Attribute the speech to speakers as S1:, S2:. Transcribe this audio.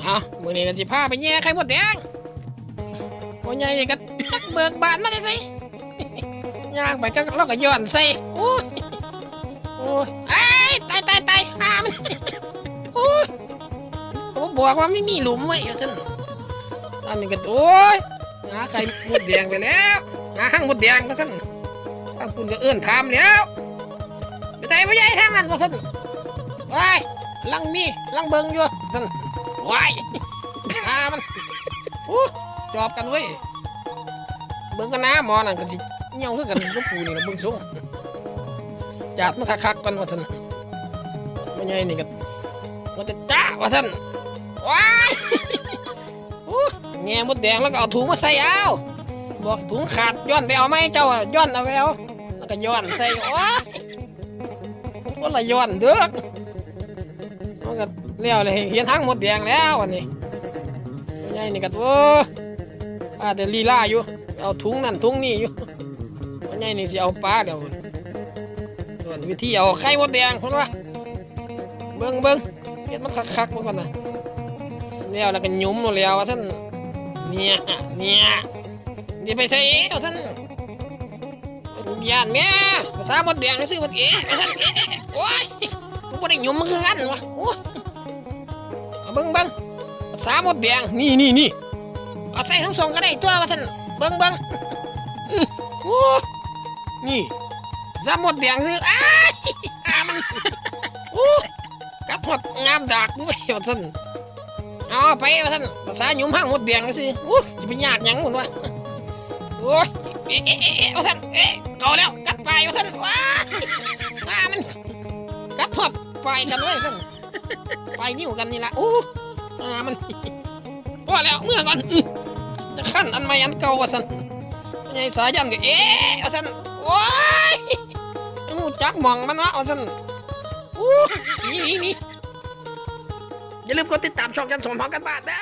S1: เอามือนี้กันสิพาไปแย่ไข่มดแดงพ่อใหญ่นี่ก็จักเบิกบานมาได้สิย่างไปก็เราก็ย้อนใส่โอ้ยโอ้ยไอ้ตายตายตายหามันโอ้ยเขาบอกว่าไม่มีหลุมไว้ท่าซั่นอันนี้ก็โอ้ยหาไข่มดแดงไปแล้วหาห้างหมดแดงก็สั่นทางคุณก็เอื้อนถามแล้วไปไต่พ่อใหญ่ทางนั้นว่าสั่นไป ลังมีลังเบิงอยู่สันวายอามันอู้จอบกันเว้ยเบิงกันนะหมอนั่นกันสิเหี่ยวคือกันกับปูนี่นะเบิงสูงจัดมาคักๆกันว่าซั่นบ่ใหญ่นี่ก็ว่าจะจ้าว่าซั่นว้ายอู้แง่มดแดงแล้วก็เอาถุงมาใส่เอาบอกถุงขาดย้อนไปเอาไหมเจ้าย้อนเอาไปเอาแล้วก็ย้อนใส่ว้ายคนละย้อนเด้อ มันก็เลี้ยวเลยเห็นทางหมดแดงแล้ววันนี้บ่ใหญ่นี่ก็โอ้อาแต่ลีลาอยู่ เอาถุงนั่นถุงนี่อยู่วันนี้นี่สิเอาปลาเดี๋ยวส่วนวิธีเอาไข่มดแดงคนว่าเบิ้งเบิ้งเห็นมันคักๆเบิ่งก่อนนะแล้วแล้วก็ยุมหมดแล้วว่าท่านเนี่ยเนี่ยนี่ไปใส่เอาท่านยานแม่ภาษามดแดงให้ซื้อมดเอ๋ว่าท่านเอ๋โอ้ยกูบ่ได้ยุมมันคือกันวะโอ้ เบิ้งเบิ้งภาษามดแดงนี่นี่นี่เอาใส่ทั้งสองก็ได้ตัวว่าท่านเบิ้งเบิ้งโอ้นี่ซาหมดแดงคืออ้ายอามันโอ้กัดหดงามดากด้วยว่าท่านเอาไปว่าท่านภาษาหยุ่มห้างหมดแดงสิโอ้จะไปยากยังหมดวะโอ้ยเอ๊ะเอ๊ะเอ๊ะว่าท่านเอ๊ะเก่าแล้วกัดไปว่าท่านว้าอามันกัดหดไปกันด้วยท่าน ไปนิ้วกันนี่ละโอ้อามันว่าแล้วเมื่อก่อนจะขั้นอันใหม่อันเก่าวะสันไงสายันก็เอ๊ะวะสันว้ายมูจักหมองมันวะวะสันอู้นี่นี่นี่อย่าลืมกดติดตามช่องยันสมพรกันบ้านนะ